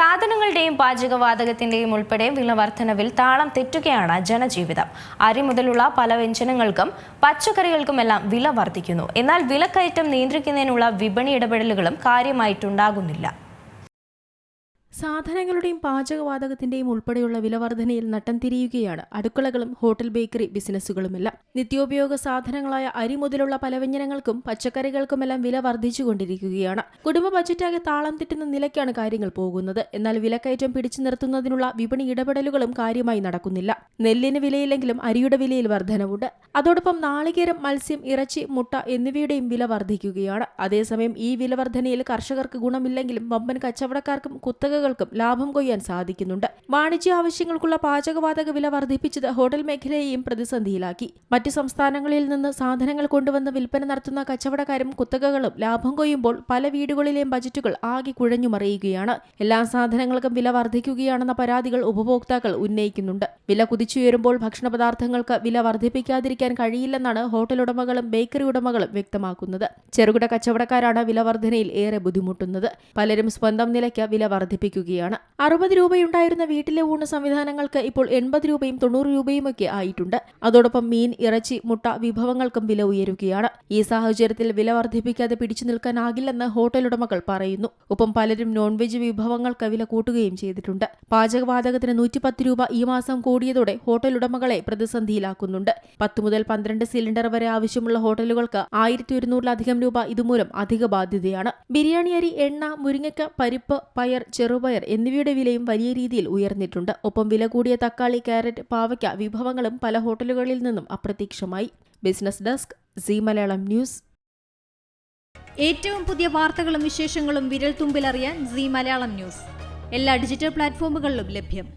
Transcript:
സാധനങ്ങളുടെയും പാചകവാതകത്തിന്റെയും ഉൾപ്പെടെ വില വർധനവിൽ താളം തെറ്റുകയാണ് ജനജീവിതം. അരി മുതലുള്ള പല വ്യഞ്ജനങ്ങൾക്കും പച്ചക്കറികൾക്കുമെല്ലാം വില വർദ്ധിക്കുന്നു. എന്നാൽ വിലക്കയറ്റം നിയന്ത്രിക്കുന്നതിനുള്ള വിപണി ഇടപെടലുകളും കാര്യമായിട്ടുണ്ടാകുന്നില്ല. സാധനങ്ങളുടെയും പാചകവാതകത്തിന്റെയും ഉൾപ്പെടെയുള്ള വിലവർധനയിൽ നട്ടം തിരിയുകയാണ്. അടുക്കളകളും ഹോട്ടൽ ബേക്കറി ബിസിനസ്സുകളുമെല്ലാം. നിത്യോപയോഗ സാധനങ്ങളായ അരി മുതലുള്ള പലവ്യഞ്ജനങ്ങൾക്കും പച്ചക്കറികൾക്കുമെല്ലാം വില വർദ്ധിച്ചുകൊണ്ടിരിക്കുകയാണ്. കുടുംബ ബജറ്റാകെ താളം തെറ്റുന്ന നിലയ്ക്കാണ് കാര്യങ്ങൾ പോകുന്നത്. എന്നാൽ വിലക്കയറ്റം പിടിച്ചു നിർത്തുന്നതിനുള്ള വിപണി ഇടപെടലുകളും കാര്യമായി നടക്കുന്നില്ല. നെല്ലിന് വിലയില്ലെങ്കിലും അരിയുടെ വിലയിൽ വർധനവുണ്ട്. അതോടൊപ്പം നാളികേരം മത്സ്യം ഇറച്ചി മുട്ട എന്നിവയുടെയും വില വർദ്ധിക്കുകയാണ്. അതേസമയം ഈ വിലവർദ്ധനയിൽ കർഷകർക്ക് ഗുണമില്ലെങ്കിലും വമ്പൻ കച്ചവടക്കാർക്കും കുത്തകകൾക്കും ലാഭം കൊയ്യാൻ സാധിക്കുന്നുണ്ട്. വാണിജ്യ ആവശ്യങ്ങൾക്കുള്ള പാചകവാതക വില വർദ്ധിപ്പിച്ചത് ഹോട്ടൽ മേഖലയെയും പ്രതിസന്ധിയിലാക്കി. മറ്റ് സംസ്ഥാനങ്ങളിൽ നിന്ന് സാധനങ്ങൾ കൊണ്ടുവന്ന് വിൽപ്പന നടത്തുന്ന കച്ചവടക്കാരും കുത്തകകളും ലാഭം കൊയ്യുമ്പോൾ പല വീടുകളിലെയും ബജറ്റുകൾ ആകെ കുഴഞ്ഞുമറിയുകയാണ്. എല്ലാ സാധനങ്ങൾക്കും വില വർദ്ധിക്കുകയാണെന്ന പരാതികൾ ഉപഭോക്താക്കൾ ഉന്നയിക്കുന്നുണ്ട്. വില കുതിച്ചുയരുമ്പോൾ ഭക്ഷണ പദാർത്ഥങ്ങൾക്ക് വില വർദ്ധിപ്പിക്കാതിരിക്കാൻ കഴിയില്ലെന്നാണ് ഹോട്ടൽ ഉടമകളും ബേക്കറി ഉടമകളും വ്യക്തമാക്കുന്നത്. ചെറുകിട കച്ചവടക്കാരാണ് വില വർധനയിൽ ഏറെ ബുദ്ധിമുട്ടുന്നത്. പലരും സ്വന്തം നിലയ്ക്ക് വില വർദ്ധിപ്പിക്കുകയാണ് അറുപത് രൂപയുണ്ടായിരുന്ന വീട്ടിലെ ഊണ് സംവിധാനങ്ങൾക്ക് ഇപ്പോൾ എൺപത് രൂപയും തൊണ്ണൂറ് രൂപയുമൊക്കെ ആയിട്ടുണ്ട്. അതോടൊപ്പം മീൻ ഇറച്ചി മുട്ട വിഭവങ്ങൾക്കും വില ഉയരുകയാണ്. ഈ സാഹചര്യത്തിൽ വില വർദ്ധിപ്പിക്കാതെ പിടിച്ചു നിൽക്കാനാകില്ലെന്ന് ഹോട്ടൽ ഉടമകൾ പറയുന്നു. ഒപ്പം പലരും നോൺ വെജ് വിഭവങ്ങൾക്ക് വില കൂട്ടുകയും ചെയ്തിട്ടുണ്ട്. പാചകവാതകത്തിന് നൂറ്റിപ്പത്ത് രൂപ ഈ മാസം കൂടിയതോടെ ഹോട്ടൽ ഉടമകളെ പ്രതിസന്ധിയിലാക്കുന്നുണ്ട്. പത്ത് മുതൽ പന്ത്രണ്ട് സിലിണ്ടർ വരെ ആവശ്യമുള്ള ഹോട്ടലുകൾക്ക് ആയിരത്തി ഒരുന്നൂറിലധികം രൂപ ഇതുമൂലം അധിക ബാധ്യതയാണ്. ബിരിയാണി അരി എണ്ണ മുരിങ്ങക്ക പരിപ്പ് പയർ ചെറുപയർ എന്നിവയുടെ വിലയും വലിയ രീതിയിൽ ഉയർന്നിട്ടുണ്ട്. ഒപ്പം വില കൂടിയ തക്കാളി കാരറ്റ് പാവയ്ക്ക വിഭവങ്ങളും പല ഹോട്ടലുകളിൽ നിന്നും അപ്രത്യക്ഷമായി. Business desk Zee Malayalam news. ഏറ്റവും പുതിയ വാർത്തകളും വിശേഷങ്ങളും വിരൽ തുമ്പിലറിയാൻ സി മലയാളം ന്യൂസ്. എല്ലാ ഡിജിറ്റൽ പ്ലാറ്റ്ഫോമുകളിലും ലഭ്യം.